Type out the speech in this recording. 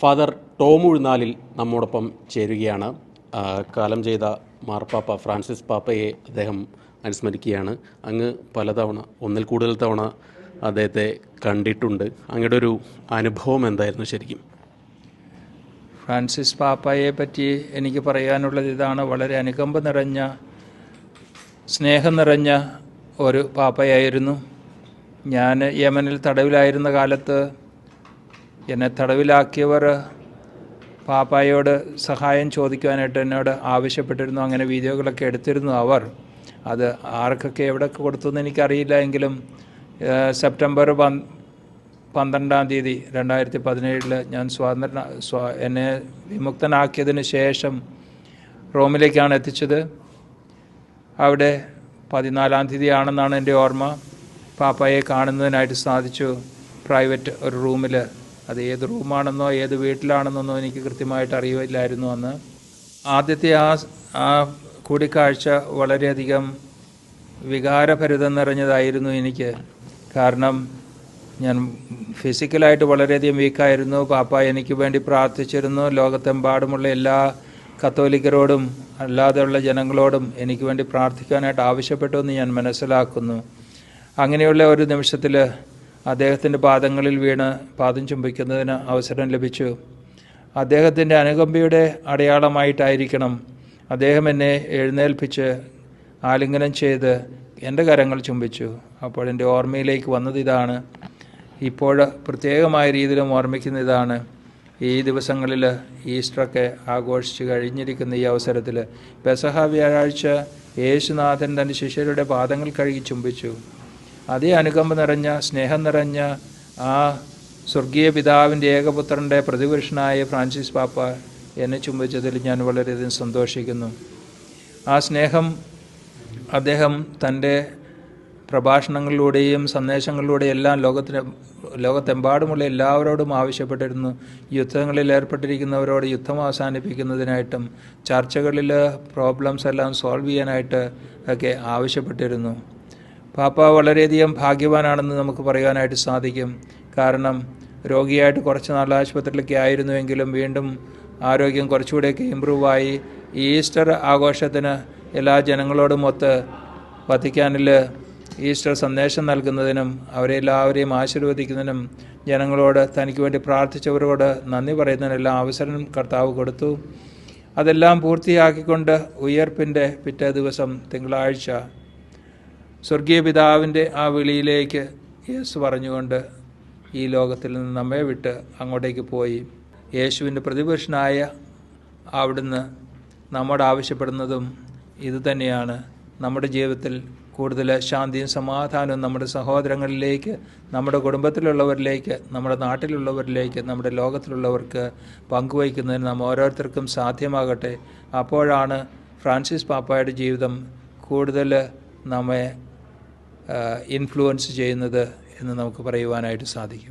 Father Tom Uzhunnalil നമ്മോടൊപ്പം ചേരുകയാണ്. കാലം ചെയ്ത മാർപ്പാപ്പ ഫ്രാൻസിസ് പാപ്പയെ അദ്ദേഹം അനുസ്മരിക്കുകയാണ്. അങ്ങ് പലതവണ ഒന്നിൽ കൂടുതൽ തവണ അദ്ദേഹത്തെ കണ്ടിട്ടുണ്ട്. അങ്ങയുടെ ഒരു അനുഭവം എന്തായിരുന്നു ശരിക്കും? ഫ്രാൻസിസ് പാപ്പയെ പറ്റി എനിക്ക് പറയാനുള്ളത് ഇതാണ്. വളരെ അനുകമ്പ നിറഞ്ഞ സ്നേഹം നിറഞ്ഞ ഒരു പാപ്പയായിരുന്നു. ഞാൻ യമനിൽ തടവിലായിരുന്ന കാലത്ത് എന്നെ തടവിലാക്കിയവർ പാപ്പായോട് സഹായം ചോദിക്കുവാനായിട്ട് എന്നോട് ആവശ്യപ്പെട്ടിരുന്നു. അങ്ങനെ വീഡിയോകളൊക്കെ എടുത്തിരുന്നു അവർ. അത് ആർക്കൊക്കെ എവിടെയൊക്കെ കൊടുത്തു എന്ന് എനിക്കറിയില്ല എങ്കിലും സെപ്റ്റംബർ പന് പന്ത്രണ്ടാം തീയതി രണ്ടായിരത്തി പതിനേഴിൽ ഞാൻ സ്വാതന്ത്ര്യ സ്വാ എന്നെ വിമുക്തനാക്കിയതിന് ശേഷം റോമിലേക്കാണ് എത്തിച്ചത്. അവിടെ പതിനാലാം തീയതിയാണെന്നാണ് എന്റെ ഓർമ്മ. പാപ്പായെ കാണുന്നതിനായിട്ട് സാധിച്ചു. പ്രൈവറ്റ് ഒരു റൂമിൽ അത് ഏത് റൂമാണെന്നോ ഏത് വീട്ടിലാണെന്നോ എനിക്ക് കൃത്യമായിട്ട് അറിയില്ലായിരുന്നു അന്ന്. ആദ്യത്തെ ആ ആ കൂടിക്കാഴ്ച വളരെയധികം വികാരഭരിതം നിറഞ്ഞതായിരുന്നു എനിക്ക്. കാരണം ഞാൻ ഫിസിക്കലായിട്ട് വളരെയധികം വീക്കായിരുന്നു. പാപ്പ എനിക്ക് വേണ്ടി പ്രാർത്ഥിച്ചിരുന്നു. ലോകത്തെമ്പാടുമുള്ള എല്ലാ കത്തോലിക്കരോടും അല്ലാതെയുള്ള ജനങ്ങളോടും എനിക്ക് വേണ്ടി പ്രാർത്ഥിക്കാനായിട്ട് ആവശ്യപ്പെട്ടു എന്ന് ഞാൻ മനസ്സിലാക്കുന്നു. അങ്ങനെയുള്ള ഒരു നിമിഷത്തിൽ അദ്ദേഹത്തിന്റെ പാദങ്ങളിൽ വീണ് പാദം ചുംബിക്കുന്നതിന് അവസരം ലഭിച്ചു. അദ്ദേഹത്തിന്റെ അനുകമ്പയുടെ അടയാളമായിട്ടായിരിക്കണം അദ്ദേഹം എന്നെ എഴുന്നേൽപ്പിച്ച് ആലിംഗനം ചെയ്ത് എന്റെ കരങ്ങൾ ചുംബിച്ചു. അപ്പോൾ എന്റെ ഓർമ്മയിലേക്ക് വന്നത് ഇതാണ്. ഇപ്പോൾ പ്രത്യേകമായ രീതിയിലും ഓർമ്മിക്കുന്ന ഇതാണ്. ഈ ദിവസങ്ങളിൽ ഈസ്റ്ററൊക്കെ ആഘോഷിച്ച് കഴിഞ്ഞിരിക്കുന്ന ഈ അവസരത്തിൽ പെസഹ വ്യാഴാഴ്ച യേശുനാഥൻ തന്റെ ശിഷ്യരുടെ പാദങ്ങൾ കഴുകി ചുംബിച്ചു. അതേ അനുകമ്പ നിറഞ്ഞ സ്നേഹം നിറഞ്ഞ ആ സ്വർഗീയ പിതാവിന്റെ ഏകപുത്രന്റെ പ്രതിപുരുഷനായ ഫ്രാൻസിസ് പാപ്പ എന്നെ ചുംബിച്ചതിൽ ഞാൻ വളരെയധികം സന്തോഷിക്കുന്നു. ആ സ്നേഹം അദ്ദേഹം തന്റെ പ്രഭാഷണങ്ങളിലൂടെയും സന്ദേശങ്ങളിലൂടെയും എല്ലാം ലോകത്തിന് ലോകത്തെമ്പാടുമുള്ള എല്ലാവരോടും ആവശ്യപ്പെട്ടിരുന്നു. യുദ്ധങ്ങളിൽ ഏർപ്പെട്ടിരിക്കുന്നവരോട് യുദ്ധം അവസാനിപ്പിക്കുന്നതിനായിട്ടും ചർച്ചകളിൽ പ്രോബ്ലംസ് എല്ലാം സോൾവ് ചെയ്യാനായിട്ട് ഒക്കെ ആവശ്യപ്പെട്ടിരുന്നു. പാപ്പ വളരെയധികം ഭാഗ്യവാനാണെന്ന് നമുക്ക് പറയാനായിട്ട് സാധിക്കും. കാരണം രോഗിയായിട്ട് കുറച്ച് നാൾ ആശുപത്രിയിലൊക്കെ ആയിരുന്നുവെങ്കിലും വീണ്ടും ആരോഗ്യം കുറച്ചുകൂടെയൊക്കെ ഇമ്പ്രൂവായി. ഈസ്റ്റർ ആഘോഷത്തിന് എല്ലാ ജനങ്ങളോടും ഒത്ത് വത്തിക്കാനിൽ ഈസ്റ്റർ സന്ദേശം നൽകുന്നതിനും അവരെ എല്ലാവരെയും ആശീർവദിക്കുന്നതിനും ജനങ്ങളോട് തനിക്ക് വേണ്ടി പ്രാർത്ഥിച്ചവരോട് നന്ദി പറയുന്നതിനെല്ലാം അവസരം കർത്താവ് കൊടുത്തു. അതെല്ലാം പൂർത്തിയാക്കിക്കൊണ്ട് ഉയർപ്പിന്റെ പിറ്റേ ദിവസം തിങ്കളാഴ്ച സ്വർഗീയ പിതാവിന്റെ ആ വിളിയിലേക്ക് യേശു പറഞ്ഞുകൊണ്ട് ഈ ലോകത്തിൽ നിന്ന് നമ്മെ വിട്ട് അങ്ങോട്ടേക്ക് പോയി. യേശുവിന്റെ പ്രതിപുരുഷനായ അവിടുന്ന് നമ്മോട് ആവശ്യപ്പെടുന്നതും ഇതുതന്നെയാണ്. നമ്മുടെ ജീവിതത്തിൽ കൂടുതൽ ശാന്തിയും സമാധാനവും നമ്മുടെ സഹോദരങ്ങളിലേക്ക് നമ്മുടെ കുടുംബത്തിലുള്ളവരിലേക്ക് നമ്മുടെ നാട്ടിലുള്ളവരിലേക്ക് നമ്മുടെ ലോകത്തിലുള്ളവർക്ക് പങ്കുവയ്ക്കുന്നതിന് നാം ഓരോരുത്തർക്കും സാധ്യമാകട്ടെ. അപ്പോഴാണ് ഫ്രാൻസിസ് പാപ്പായുടെ ജീവിതം കൂടുതൽ നമ്മെ ഇൻഫ്ലുവൻസ് ചെയ്യുന്നത് എന്ന് നമുക്ക് പറയുവാനായിട്ട് സാധിക്കും.